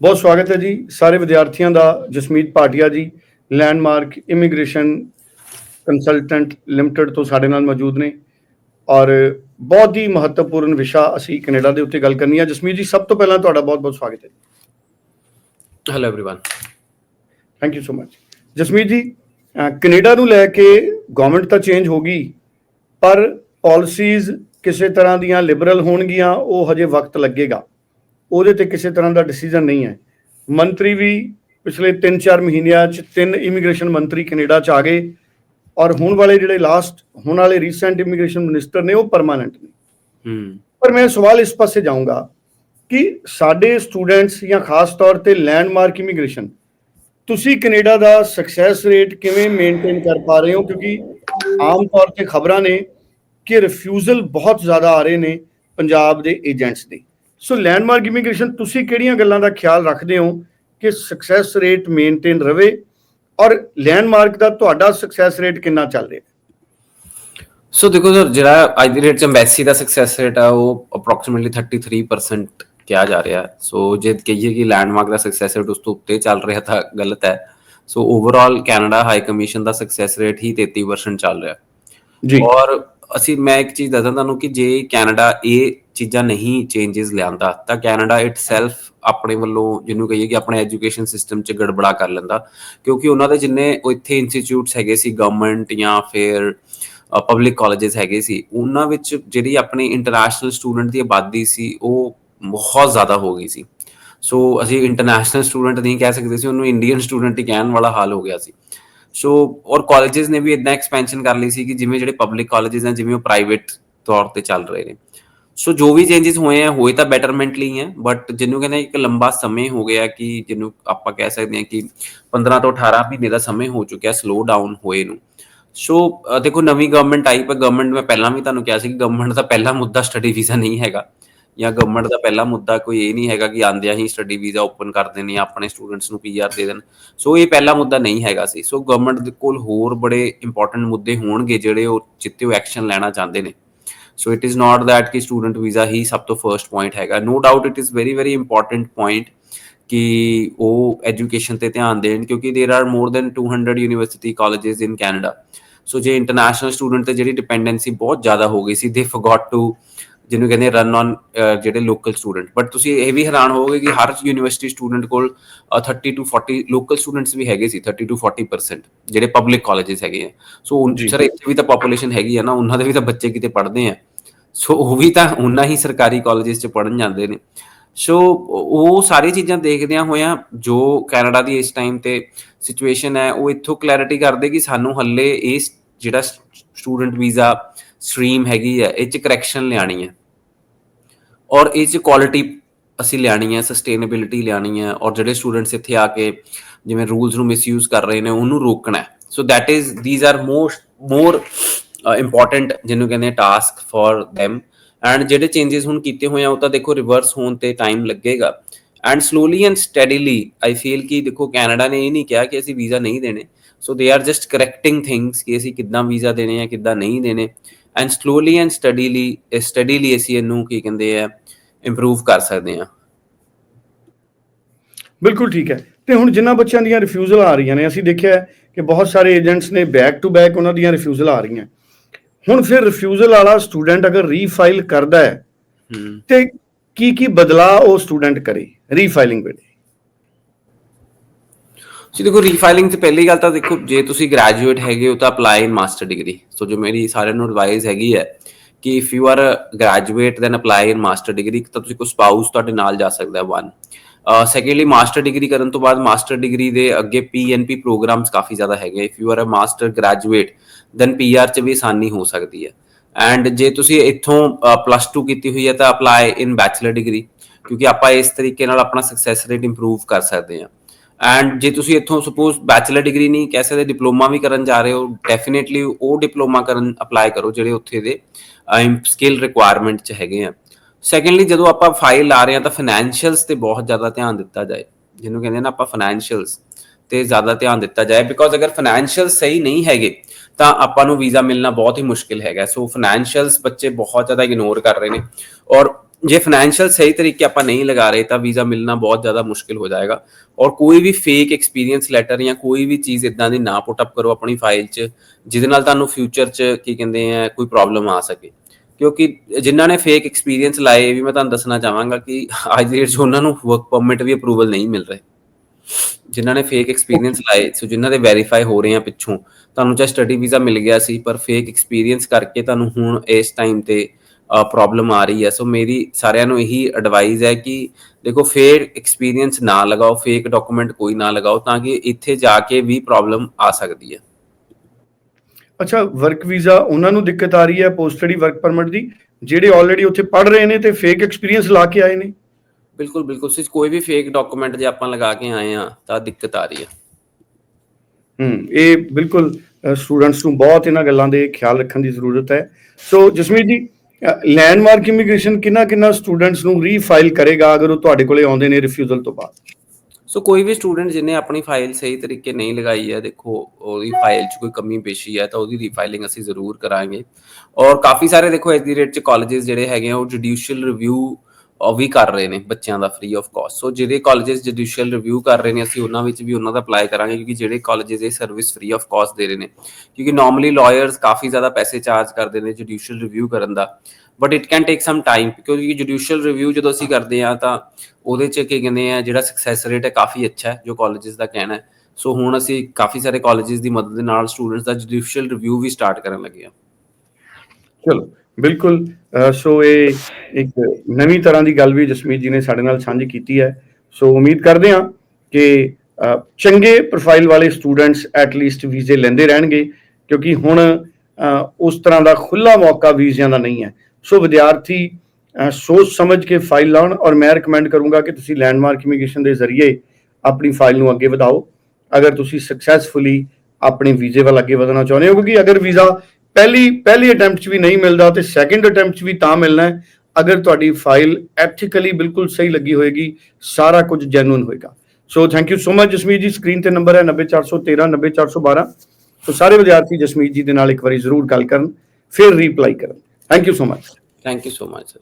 ਬਹੁਤ ਸਵਾਗਤ ਹੈ ਜੀ ਸਾਰੇ ਵਿਦਿਆਰਥੀਆਂ ਦਾ ਜਸਮੀਤ ਭਾਟੀਆ ਜੀ ਲੈਂਡਮਾਰਕ ਇਮੀਗ੍ਰੇਸ਼ਨ ਕੰਸਲਟੈਂਟ ਲਿਮਟਿਡ ਤੋਂ ਸਾਡੇ ਨਾਲ ਮੌਜੂਦ ਨੇ ਔਰ ਬਹੁਤ ਹੀ ਮਹੱਤਵਪੂਰਨ ਵਿਸ਼ਾ ਅਸੀਂ ਕੈਨੇਡਾ ਦੇ ਉੱਤੇ ਗੱਲ ਕਰਨੀ ਹੈ ਜਸਮੀਤ ਜੀ ਸਭ ਤੋਂ ਪਹਿਲਾਂ ਤੁਹਾਡਾ ਬਹੁਤ ਬਹੁਤ ਸਵਾਗਤ ਹੈ hello everyone thank you so much Jasmeet ji uh Canada ਨੂੰ ਲੈ ਕੇ ਗਵਰਨਮੈਂਟ ਤਾਂ ਚੇਂਜ ਹੋ ਗਈ ਪਰ ਪਾਲਿਸੀਜ਼ ਕਿਸੇ ਤਰ੍ਹਾਂ ਦੀਆਂ ਲਿਬਰਲ ਹੋਣਗੀਆਂ ਉਹ ਹਜੇ ਵਕਤ ਲੱਗੇਗਾ ਉਹਦੇ ਤੇ ਕਿਸੇ ਤਰ੍ਹਾਂ ਦਾ ਡਿਸੀਜਨ ਨਹੀਂ ਹੈ। ਮੰਤਰੀ ਵੀ ਪਿਛਲੇ 3-4 ਮਹੀਨਿਆਂ 'ਚ ਤਿੰਨ ਇਮੀਗ੍ਰੇਸ਼ਨ ਮੰਤਰੀ ਕੈਨੇਡਾ 'ਚ ਆ ਗਏ ਔਰ ਹੁਣ ਵਾਲੇ ਜਿਹੜੇ ਲਾਸਟ ਹੁਣ ਵਾਲੇ ਰੀਸੈਂਟ ਇਮੀਗ੍ਰੇਸ਼ਨ ਮਿਨਿਸਟਰ ਨੇ ਉਹ ਪਰਮਾਨੈਂਟ ਨੇ। ਹਮ ਪਰ ਮੈਂ ਸਵਾਲ ਇਸ ਪਾਸੇ ਜਾਊਂਗਾ ਕਿ ਸਾਡੇ ਸਟੂਡੈਂਟਸ ਜਾਂ ਖਾਸ ਤੌਰ ਤੇ ਲੈਂਡਮਾਰਕ ਇਮੀਗ੍ਰੇਸ਼ਨ ਤੁਸੀਂ ਕੈਨੇਡਾ ਦਾ ਸਕਸੈਸ ਰੇਟ ਕਿਵੇਂ ਮੇਨਟੇਨ ਕਰ ਪਾ ਰਹੇ ਹੋ? ਕਿਉਂਕਿ ਆਮ ਤੌਰ ਤੇ ਖਬਰਾਂ ਨੇ ਕਿ ਰਿਫਿਊਜ਼ਲ ਬਹੁਤ ਜ਼ਿਆਦਾ ਆ ਰਹੇ ਨੇ ਪੰਜਾਬ ਦੇ ਏਜੰਟਸ ਦੇ। ਸੋ ਲੈਂਡਮਾਰਕ ਇਮੀਗ੍ਰੇਸ਼ਨ ਤੁਸੀਂ ਕਿਹੜੀਆਂ ਗੱਲਾਂ ਦਾ ਖਿਆਲ ਰੱਖਦੇ ਹੋ ਕਿ ਸਕਸੈਸ ਰੇਟ ਮੇਨਟੇਨ ਰਵੇ ਔਰ ਲੈਂਡਮਾਰਕ ਦਾ ਤੁਹਾਡਾ ਸਕਸੈਸ ਰੇਟ ਕਿੰਨਾ ਚੱਲ ਰਿਹਾ? ਸੋ ਦੇਖੋ ਸਰ ਜਿਹੜਾ ਅੱਜ ਦੀ ਰੇਟ ਚ ਐਮਬੈਸੀ ਦਾ ਸਕਸੈਸ ਰੇਟ ਆ ਉਹ ਅਪਰੋਕਸੀਮੇਟਲੀ 33% ਕਿਹਾ ਜਾ ਰਿਹਾ। ਸੋ ਜੇ ਕਹੀਏ ਕਿ ਲੈਂਡਮਾਰਕ ਦਾ ਸਕਸੈਸ ਰੇਟ ਉਸ ਤੋਂ ਉੱਤੇ ਚੱਲ ਰਿਹਾ ਤਾਂ ਗਲਤ ਹੈ। So overall Canada high commission ਦਾ ਸਕਸੈਸ ਰੇਟ ਹੀ 33% ਚੱਲ ਰਿਹਾ। ਜੀ। ਔਰ ਅਸੀਂ ਮੈਂ ਇੱਕ ਚੀਜ਼ ਦੱਸਦਾ ਤੁਹਾਨੂੰ ਕਿ ਜੇ ਕੈਨੇਡਾ ਇਹ ਚੀਜ਼ਾਂ ਨਹੀਂ ਚੇਂजेस ਲਿਆਂਦਾ, ਤਾਂ ਕੈਨੇਡਾ ਇਟਸੈਲਫ ਆਪਣੇ ਵੱਲੋਂ ਜਿਹਨੂੰ ਕਹੀਏ ਕਿ ਆਪਣੇ ਐਜੂਕੇਸ਼ਨ ਸਿਸਟਮ 'ਚ ਗੜਬੜਾ ਕਰ ਲੈਂਦਾ, ਕਿਉਂਕਿ ਉਹਨਾਂ ਦੇ ਜਿੰਨੇ ਇੱਥੇ ਇੰਸਟੀਚਿਊਟਸ ਹੈਗੇ ਸੀ ਗਵਰਨਮੈਂਟ ਜਾਂ ਫਿਰ ਪਬਲਿਕ ਕਾਲਜਸ ਹੈਗੇ ਸੀ, ਉਹਨਾਂ ਵਿੱਚ ਜਿਹੜੀ ਆਪਣੀ ਇੰਟਰਨੈਸ਼ਨਲ ਸਟੂਡੈਂਟ ਦੀ ਆਬਾਦੀ ਸੀ, ਉਹ ਬਹੁਤ ਜ਼ਿਆਦਾ ਹੋ ਗਈ ਸੀ। ਸੋ ਅਸੀਂ ਇੰਟਰਨੈਸ਼ਨਲ ਸਟੂਡੈਂਟ ਨਹੀਂ ਕਹਿ ਸਕਦੇ ਸੀ, ਉਹਨੂੰ ਇੰਡੀਅਨ ਸਟੂਡੈਂਟ ਹੀ ਕਹਿਣ ਵਾਲਾ ਹਾਲ ਹੋ ਗਿਆ ਸੀ। ਸੋ ਔਰ ਕਾਲਜਸ ਨੇ ਵੀ ਇਦਾਂ ਐਕਸਪੈਂਸ਼ਨ ਕਰ ਲਈ ਸੀ ਕਿ ਜਿਵੇਂ ਜਿਹੜੇ ਪਬਲਿਕ ਕਾਲਜਸ ਨੇ, ਜਿਵੇਂ ਉਹ ਪ੍ਰਾਈਵੇਟ ਤੌਰ ਤੇ ਚੱਲ ਰਹੇ ਨੇ। ਸੋ ਜੋ ਵੀ ਚੇਂजेस ਹੋਏ ਆ, ਹੋਏ ਤਾਂ ਬੈਟਰਮੈਂਟ ਲਈ ਹੈ ਬਟ ਜਿਹਨੂੰ ਕਹਿੰਦੇ ਇੱਕ ਲੰਬਾ ਸਮੇਂ ਹੋ ਗਿਆ ਕਿ ਜਿਹਨੂੰ ਆਪਾਂ ਕਹਿ ਸਕਦੇ ਹਾਂ ਕਿ 15 ਤੋਂ 18 ਮਹੀਨੇ ਦਾ ਸਮੇਂ ਹੋ ਚੁੱਕਿਆ ਸਲੋ ਡਾਊਨ ਹੋਏ ਨੂੰ। ਸੋ ਦੇਖੋ ਨਵੀਂ ਗਵਰਨਮੈਂਟ ਆਈ, ਪਰ ਗਵਰਨਮੈਂਟ ਮੈਂ ਪਹਿਲਾਂ ਵੀ ਤੁਹਾਨੂੰ ਕਿਹਾ ਸੀ ਕਿ ਗਵਰਨਮੈਂਟ ਦਾ ਪਹਿਲਾ ਮੁੱਦਾ ਸਟੱਡੀ ਵੀਜ਼ਾ ਨਹੀਂ ਹੈਗਾ। ਜਾਂ ਗਵਰਨਮੈਂਟ ਦਾ ਪਹਿਲਾ ਮੁੱਦਾ ਕੋਈ ਇਹ ਨਹੀਂ ਹੈਗਾ ਕਿ ਆਂਦਿਆਂ ਹੀ ਸਟੱਡੀ ਵੀਜ਼ਾ ਓਪਨ ਕਰ ਦੇਣ ਆਪਣੇ ਸਟੂਡੈਂਟਸ ਨੂੰ ਪੀਆਰ ਦੇ ਦੇਣ। ਸੋ ਇਹ ਪਹਿਲਾ ਮੁੱਦਾ ਨਹੀਂ ਹੈਗਾ ਸੀ। ਸੋ ਗਵਰਨਮੈਂਟ ਦੇ ਕੋਲ ਹੋਰ ਬੜੇ ਇੰਪੋਰਟੈਂਟ ਮੁੱਦੇ ਹੋਣਗੇ ਜਿਹੜੇ ਉਹ ਜਿੱਤੇ ਉਹ ਐਕਸ਼ਨ ਲੈਣਾ ਚਾਹੁੰਦੇ ਨੇ। So it is not that ਕਿ ਸਟੂਡੈਂਟ ਵੀਜ਼ਾ ਹੀ ਸਭ ਤੋਂ ਫਰਸਟ ਪੁਆਇੰਟ ਹੈਗਾ no doubt it is very very important point ਕਿ ਉਹ ਐਜੂਕੇਸ਼ਨ ਤੇ ਧਿਆਨ ਦੇਣ ਕਿਉਂਕਿ there are more than 200 university colleges in Canada so ਜੇ ਇੰਟਰਨੈਸ਼ਨਲ ਸਟੂਡੈਂਟ ਤੇ ਜਿਹੜੀ ਡਿਪੈਂਡੈਂਸੀ ਬਹੁਤ ਜ਼ਿਆਦਾ ਹੋ ਗਈ ਸੀ ਦੇ ਫੋਰਗੋਟ ਟੂ ਜਿਹਨੂੰ ਕਹਿੰਦੇ ਰਨ ਔਨ ਜਿਹੜੇ ਲੋਕਲ ਸਟੂਡੈਂਟ ਬਟ ਤੁਸੀਂ ਇਹ ਵੀ ਹੈਰਾਨ ਹੋਵੋਗੇ ਕਿ ਹਰ ਯੂਨੀਵਰਸਿਟੀ ਸਟੂਡੈਂਟ ਕੋਲ ਅ, 30 ਟੂ 40 ਲੋਕਲ ਸਟੂਡੈਂਟਸ ਵੀ ਹੈਗੇ ਸੀ 30 ਟੂ 40% ਜਿਹੜੇ ਪਬਲਿਕ ਕਾਲਜਸ ਹੈਗੇ ਆ ਸੋ ਜੀ। ਸਰ ਇੱਥੇ ਵੀ ਤਾਂ ਪੋਪੂਲੇਸ਼ਨ ਹੈਗੀ ਆ ਨਾ ਉਹਨਾਂ ਦੇ ਵੀ ਤਾਂ ਬੱਚੇ ਕਿਤੇ ਪੜ੍ਹਦੇ ਆ ਸੋ ਉਹ ਵੀ ਤਾਂ ਉਹਨਾਂ ਹੀ ਸਰਕਾਰੀ ਕਾਲਜਸ 'ਚ ਪੜਨ ਜਾਂਦੇ ਨੇ। ਸੋ ਉਹ ਸਾਰੀ ਚੀਜ਼ਾਂ ਦੇਖਦਿਆਂ ਹੋਇਆਂ ਜੋ ਕੈਨੇਡਾ ਦੀ ਇਸ ਟਾਈਮ ਤੇ ਸਿਚੁਏਸ਼ਨ ਹੈ, ਉਹ ਇੱਥੋਂ ਕਲੈਰਿਟੀ ਕਰਦੇ ਕਿ ਸਾਨੂੰ ਹੱਲੇ ਇਸ ਜਿਹੜਾ ਸਟੂਡੈਂਟ ਵੀਜ਼ਾ ਸਟਰੀਮ ਹੈਗੀ ਹੈ, ਇਹ ਚ ਕਰੈਕਸ਼ਨ ਲਿਆਣੀ ਹੈ। ਔਰ ਇਹ ਚ ਕੁਆਲਿਟੀ ਅਸੀਂ ਲਿਆਣੀ ਹੈ ਸਸਟੇਨੇਬਿਲਿਟੀ ਲਿਆਣੀ ਹੈ, ਔਰ ਜਿਹੜੇ ਸਟੂਡੈਂਟਸ ਇੱਥੇ ਆ ਕੇ ਜਿਵੇਂ ਰੂਲਸ ਨੂੰ ਮਿਸਯੂਜ਼ ਕਰ ਰਹੇ ਨੇ, ਉਹਨੂੰ ਰੋਕਣਾ ਹੈ। So that is these are most more important ਜਿਹਨੂੰ ਕਹਿੰਦੇ ਟਾਸਕ ਫॉर them ਐਂਡ ਜਿਹੜੇ ਚੇਂजेस ਹੁਣ ਕੀਤੇ ਹੋਏ ਆ ਉਹ ਤਾਂ ਦੇਖੋ ਰਿਵਰਸ ਹੋਣ ਤੇ ਟਾਈਮ ਲੱਗੇਗਾ and slowly and steadily I feel ਕਿ ਦੇਖੋ ਕੈਨੇਡਾ ਨੇ ਇਹ ਨਹੀਂ ਕਿਹਾ ਕਿ ਅਸੀਂ ਵੀਜ਼ਾ ਨਹੀਂ ਦੇਣੇ ਸੋ they are just correcting things ਕਿ ਅਸੀਂ ਕਿੱਦਾਂ ਵੀਜ਼ਾ ਦੇਣੇ ਜਾਂ ਕਿੱਦਾਂ ਨਹੀਂ ਦੇਣੇ and slowly and steadily steadily ਅਸੀਂ ਇਹਨੂੰ ਕੀ ਕਹਿੰਦੇ ਆ ਇੰਪਰੂਵ ਕਰ ਸਕਦੇ ਆ। ਬਿਲਕੁਲ ਠੀਕ ਹੈ। ਤੇ ਹੁਣ ਜਿੰਨਾ ਬੱਚਿਆਂ ਦੀਆਂ ਰਿਫਿਊਜ਼ਲ ਆ ਰਹੀਆਂ ਨੇ, ਅਸੀਂ ਦੇਖਿਆ ਕਿ ਬਹੁਤ ਸਾਰੇ ਏਜੰਟਸ ਨੇ ਬੈਕ ਟੂ ਬੈਕ ਉਹਨਾਂ ਦੀਆਂ ਰਿਫਿਊਜ਼ਲ ਆ ਰਹੀਆਂ। ਹੁਣ ਫਿਰ ਰਿਫਿਊਜ਼ਲ ਵਾਲਾ ਸਟੂਡੈਂਟ ਅਗਰ ਰੀਫਾਈਲ ਕਰਦਾ ਹੈ ਤੇ ਕੀ ਕੀ ਬਦਲਾਅ ਉਹ ਸਟੂਡੈਂਟ ਕਰੇ ਰੀਫਾਈਲਿੰਗ ਵੇਲੇ? ਸੋ ਦੇਖੋ ਰੀਫਾਈਲਿੰਗ ਤੇ ਪਹਿਲੀ ਗੱਲ ਤਾਂ ਦੇਖੋ ਜੇ ਤੁਸੀਂ ਗ੍ਰੈਜੂਏਟ ਹੈਗੇ ਹੋ ਤਾਂ apply in master degree so ਜੋ ਮੇਰੀ ਸਾਰਿਆਂ ਨੂੰ ਐਡਵਾਈਸ ਹੈਗੀ ਹੈ ਕਿ if you are graduate then apply in master degree ਤਾਂ ਤੁਸੀਂ ਕੋਈ ਸਪਾਊਸ ਤੁਹਾਡੇ ਨਾਲ ਜਾ ਸਕਦਾ ਹੈ ਵਨ ਸੈਕੰਡਲੀ ਮਾਸਟਰ ਡਿਗਰੀ ਕਰਨ ਤੋਂ ਬਾਅਦ ਮਾਸਟਰ ਡਿਗਰੀ ਦੇ ਅੱਗੇ ਪੀਐਨਪੀ ਪ੍ਰੋਗਰਾਮਸ ਕਾਫੀ ਜ਼ਿਆਦਾ ਹੈਗੇ if you are a master graduate then PR ਚ ਵੀ ਆਸਾਨੀ ਹੋ ਸਕਦੀ ਹੈ। ਐਂਡ ਜੇ ਤੁਸੀਂ ਇੱਥੋਂ ਪਲੱਸ 2 ਕੀਤੀ ਹੋਈ ਹੈ, ਤਾਂ ਅਪਲਾਈ ਇਨ ਬੈਚਲਰ ਡਿਗਰੀ ਕਿਉਂਕਿ ਆਪਾਂ ਇਸ ਤਰੀਕੇ ਨਾਲ ਆਪਣਾ ਸਕਸੈਸ ਰੇਟ ਇੰਪਰੂਵ ਕਰ ਸਕਦੇ ਹਾਂ। ਐਂਡ ਜੇ ਤੁਸੀਂ ਇੱਥੋਂ ਸਪੋਜ਼ ਬੈਚਲਰ ਡਿਗਰੀ ਨਹੀਂ ਕਹਿ ਸਕਦੇ ਡਿਪਲੋਮਾ ਵੀ ਕਰਨ ਜਾ ਰਹੇ ਹੋ ਡੈਫੀਨਿਟਲੀ ਉਹ ਡਿਪਲੋਮਾ ਕਰਨ ਅਪਲਾਈ ਕਰੋ, ਜਿਹੜੇ ਉੱਥੇ ਦੇ ਸਕਿੱਲ ਰਿਕੁਆਇਰਮੈਂਟ ਚ ਹੈਗੇ ਆ। ਸੈਕੰਡਲੀ ਜਦੋਂ ਆਪਾਂ ਫਾਈਲ ਲਾ ਰਹੇ ਹਾਂ ਤਾਂ ਫਾਈਨੈਂਸ਼ੀਅਲਸ ਤੇ ਬਹੁਤ ਜ਼ਿਆਦਾ ਧਿਆਨ ਦਿੱਤਾ ਜਾਏ। ਜਿਹਨੂੰ ਕਹਿੰਦੇ ਨਾ ਆਪਾਂ ਫਾਈਨੈਂਸ਼ੀਅਲਸ ਤੇ ਜ਼ਿਆਦਾ ਧਿਆਨ ਦਿੱਤਾ ਜਾਏ। ਬਿਕੋਜ਼ ਅਗਰ ਫਾਈਨੈਂਸ਼ੀਅਲ ਸਹੀ ਨਹੀਂ ਹੈਗੇ, ਤਾਂ ਆਪਾਂ ਨੂੰ ਵੀਜ਼ਾ ਮਿਲਣਾ ਬਹੁਤ ਹੀ ਮੁਸ਼ਕਿਲ ਹੈਗਾ। ਸੋ ਫਾਈਨੈਂਸ਼ੀਅਲਸ ਬੱਚੇ ਬਹੁਤ ਜ਼ਿਆਦਾ ਇਗਨੋਰ ਕਰ ਰਹੇ ਨੇ। ਔਰ ਜੇ ਫਾਈਨੈਂਸ਼ੀਅਲ ਸਹੀ ਤਰੀਕੇ ਆਪਾਂ ਨਹੀਂ ਲਗਾ ਰਹੇ, ਤਾਂ ਵੀਜ਼ਾ ਮਿਲਣਾ ਬਹੁਤ ਜ਼ਿਆਦਾ ਮੁਸ਼ਕਿਲ ਹੋ ਜਾਏਗਾ। ਔਰ ਕੋਈ ਵੀ ਫੇਕ ਐਕਸਪੀਰੀਅੰਸ ਲੈਟਰ ਜਾਂ ਕੋਈ ਵੀ ਚੀਜ਼ ਇਦਾਂ ਦੀ ਨਾ ਪੁੱਟ ਅਪ ਕਰੋ ਆਪਣੀ ਫਾਈਲ 'ਚ, ਜਿਹਦੇ ਨਾਲ ਤੁਹਾਨੂੰ ਫਿਊਚਰ 'ਚ ਕੀ ਕਹਿੰਦੇ ਆ, ਕੋਈ ਪ੍ਰੋਬਲਮ ਆ ਸਕੇ। ਕਿਉਂਕਿ ਜਿਨ੍ਹਾਂ ਨੇ ਫੇਕ ਐਕਸਪੀਰੀਅੰਸ ਲਾਏ, ਇਹ ਵੀ ਮੈਂ ਤੁਹਾਨੂੰ ਦੱਸਣਾ ਚਾਹਾਂਗਾ ਕਿ ਅੱਜ ਦੀ ਡੇਟ 'ਚ ਉਹਨਾਂ ਨੂੰ ਵਰਕ ਪਰਮਿਟ ਵੀ ਅਪਰੂਵਲ ਨਹੀਂ ਮਿਲ ਰਹੇ। ਜਿਨ੍ਹਾਂ ਨੇ ਫੇਕ ਐਕਸਪੀਰੀਅੰਸ ਲਾਏ ਸੋ ਜਿਨ੍ਹਾਂ ਦੇ ਵੈਰੀਫਾਈ ਹੋ ਰਹੇ ਆ ਪਿੱਛੋਂ, ਤੁਹਾਨੂੰ ਚਾਹੇ ਸਟੱਡੀ ਵੀਜ਼ਾ ਮਿਲ ਗਿਆ ਸੀ, ਪਰ ਫੇਕ ਐਕਸਪੀਰੀਅੰਸ ਕਰਕੇ ਤੁਹਾਨੂੰ ਹੁਣ ਇਸ ਟਾਈਮ ਤੇ ਪ੍ਰੋਬਲਮ ਆ ਰਹੀ ਹੈ ਸੋ ਮੇਰੀ ਸਾਰਿਆਂ ਨੂੰ ਇਹੀ ਐਡਵਾਈਸ ਹੈ ਕਿ ਦੇਖੋ ਫੇਕ ਐਕਸਪੀਰੀਅੰਸ ਨਾ ਲਗਾਓ ਫੇਕ ਡਾਕੂਮੈਂਟ ਕੋਈ ਨਾ ਲਗਾਓ, ਤਾਂ ਕਿ ਇੱਥੇ ਜਾ ਕੇ ਵੀ ਪ੍ਰੋਬਲਮ ਆ ਸਕਦੀ ਹੈ। ਅੱਛਾ ਵਰਕ ਵੀਜ਼ਾ ਉਹਨਾਂ ਨੂੰ ਦਿੱਕਤ ਆ ਰਹੀ ਹੈ ਪੋਸਟ ਸਟੱਡੀ ਵਰਕ ਪਰਮਿਟ ਦੀ? ਜਿਹੜੇ ਆਲਰੇਡੀ ਉੱਥੇ ਪੜ ਰਹੇ ਨੇ ਤੇ ਫੇਕ ਐਕਸਪੀਰੀਅੰਸ ਲਾ ਕੇ ਆਏ ਨੇ? ਬਿਲਕੁਲ ਬਿਲਕੁਲ। ਸਿਰ ਕੋਈ ਵੀ ਫੇਕ ਡਾਕੂਮੈਂਟ ਜੇ ਆਪਾਂ ਲਗਾ ਕੇ ਆਏ ਆ ਤਾਂ ਦਿੱਕਤ ਆ ਰਹੀ ਹੈ। ਹੂੰ ਇਹ ਬਿਲਕੁਲ ਸਟੂਡੈਂਟਸ ਨੂੰ ਬਹੁਤ ਇਹਨਾਂ ਗੱਲਾਂ ਦੇ ਖਿਆਲ ਰੱਖਣ ਦੀ ਜ਼ਰੂਰਤ ਹੈ। ਸੋ ਜਸਮੀਤ ਜੀ ਲੈਂਡਮਾਰਕ ਇਮੀਗ੍ਰੇਸ਼ਨ ਕਿੰਨਾ ਕਿੰਨਾ ਸਟੂਡੈਂਟਸ ਨੂੰ ਰੀਫਾਈਲ ਕਰੇਗਾ ਅਗਰ ਉਹ ਤੁਹਾਡੇ ਕੋਲੇ ਆਉਂਦੇ ਨੇ ਰਿਫਿਊਜ਼ਲ ਤੋਂ ਬਾਅਦ? ਸੋ ਕੋਈ ਵੀ ਸਟੂਡੈਂਟ ਜਿਹਨੇ ਆਪਣੀ ਫਾਈਲ ਸਹੀ ਤਰੀਕੇ ਨਹੀਂ ਲਗਾਈ ਹੈ, ਦੇਖੋ, ਉਹਦੀ ਫਾਈਲ 'ਚ ਕੋਈ ਕਮੀ ਪੇਸ਼ੀ ਹੈ, ਤਾਂ ਉਹਦੀ ਰੀਫਾਈਲਿੰਗ ਅਸੀਂ ਜ਼ਰੂਰ ਕਰਾਂਗੇ। ਔਰ ਕਾਫੀ ਸਾਰੇ ਦੇਖੋ, ਇਸ ਦੀ ਰੇਟ 'ਚ ਕਾਲਜਸ ਜਿਹੜੇ ਹੈਗੇ ਆ, ਉਹ ਜੁਡੀਸ਼ੀਅਲ ਰਿਵਿਊ ਉਹ ਵੀ ਕਰ ਰਹੇ ਨੇ ਬੱਚਿਆਂ ਦਾ ਫ੍ਰੀ ਆਫ ਕਾਸਟ ਸੋ ਜਿਹੜੇ ਕਾਲਜਸ ਜੁਡੀਸ਼ੀਅਲ ਰਿਵਿਊ ਕਰ ਰਹੇ ਨੇ, ਅਸੀਂ ਉਹਨਾਂ ਵਿੱਚ ਵੀ ਉਹਨਾਂ ਦਾ ਅਪਲਾਈ ਕਰਾਂਗੇ, ਕਿਉਂਕਿ ਜਿਹੜੇ ਕਾਲਜਸ ਇਹ ਸਰਵਿਸ ਫ੍ਰੀ ਆਫ ਕਾਸਟ ਦੇ ਰਹੇ ਨੇ, ਕਿਉਂਕਿ ਨਾਰਮਲੀ ਲਾਇਰਸ ਕਾਫੀ ਜ਼ਿਆਦਾ ਪੈਸੇ ਚਾਰਜ ਕਰਦੇ ਨੇ ਜੁਡੀਸ਼ੀਅਲ ਰਿਵਿਊ ਕਰਨ ਦਾ। But it can take some time ਕਿਉਂਕਿ ਜੁਡੀਸ਼ੀਅਲ ਰਿਵਿਊ ਜਦੋਂ ਅਸੀਂ ਕਰਦੇ ਆ ਤਾਂ ਉਹਦੇ ਚ ਕੀ ਕਹਿੰਦੇ ਆ ਜਿਹੜਾ ਸਕਸੈਸ ਰੇਟ ਹੈ ਕਾਫੀ ਅੱਛਾ ਹੈ ਜੋ ਕਾਲਜਸ ਦਾ ਕਹਿਣਾ ਹੈ ਸੋ ਹੁਣ ਅਸੀਂ ਕਾਫੀ ਸਾਰੇ ਕਾਲਜਸ ਦੀ ਮਦਦ ਦੇ ਨਾਲ ਸਟੂਡੈਂਟਸ ਦਾ ਜੁਡੀਸ਼ੀਅਲ ਰਿਵਿਊ ਵੀ ਸਟਾਰਟ ਕਰਨ ਲੱਗੇ ਆ ਚਲੋ ਬਿਲਕੁਲ ਸੋ ਇਹ ਇੱਕ ਨਵੀਂ ਤਰ੍ਹਾਂ ਦੀ ਗੱਲ ਵੀ ਜਸਮੀਤ ਜੀ ਨੇ ਸਾਡੇ ਨਾਲ ਸਾਂਝੀ ਕੀਤੀ ਹੈ ਸੋ ਉਮੀਦ ਕਰਦੇ ਹਾਂ ਕਿ ਚੰਗੇ ਪ੍ਰੋਫਾਈਲ ਵਾਲੇ ਸਟੂਡੈਂਟਸ ਐਟ ਲੀਸਟ ਵੀਜ਼ੇ ਲੈਂਦੇ ਰਹਿਣਗੇ ਕਿਉਂਕਿ ਹੁਣ ਉਸ ਤਰ੍ਹਾਂ ਦਾ ਖੁੱਲਾ ਮੌਕਾ ਵੀਜ਼ਿਆਂ ਦਾ ਨਹੀਂ ਹੈ ਸੋ ਵਿਦਿਆਰਥੀ ਸੋਚ ਸਮਝ ਕੇ ਫਾਈਲ ਲਾਉਣ ਔਰ ਮੈਂ ਰეკਮੈਂਡ ਕਰੂੰਗਾ ਕਿ ਤੁਸੀਂ ਲੈਂਡਮਾਰਕ ਇਮੀਗ੍ਰੇਸ਼ਨ ਦੇ ਜ਼ਰੀਏ ਆਪਣੀ ਫਾਈਲ ਨੂੰ ਅੱਗੇ ਵਧਾਓ। ਅਗਰ ਤੁਸੀਂ ਸਕਸੈਸਫੁਲੀ ਆਪਣੇ ਵੀਜ਼ੇ ਵੱਲ ਅੱਗੇ ਵਧਣਾ ਚਾਹੁੰਦੇ ਹੋ, ਕਿਉਂਕਿ ਅਗਰ ਵੀਜ਼ਾ ਪਹਿਲੀ ਪਹਿਲੀ ਅਟੈਂਪਟ 'ਚ ਵੀ ਨਹੀਂ ਮਿਲਦਾ ਤੇ ਸੈਕੰਡ ਅਟੈਂਪਟ 'ਚ ਵੀ ਤਾਂ ਮਿਲਣਾ ਹੈ, ਅਗਰ ਤੁਹਾਡੀ ਫਾਈਲ ਐਥਿਕਲੀ ਬਿਲਕੁਲ ਸਹੀ ਲੱਗੀ ਹੋਏਗੀ, ਸਾਰਾ ਕੁਝ ਜੈਨੂਇਨ ਹੋਏਗਾ। So thank you so much Jasmeet ji. Screen ਤੇ ਨੰਬਰ ਹੈ 90413 90412 ਸੋ ਸਾਰੇ ਵਿਦਿਆਰਥੀ ਜਸਮੀਤ ਜੀ ਦੇ ਨਾਲ ਇੱਕ ਵਾਰੀ ਜ਼ਰੂਰ ਗੱਲ ਕਰਨ, ਫਿਰ ਰੀਪਲਾਈ ਕਰਨ। Thank you so much. Thank you so much, sir.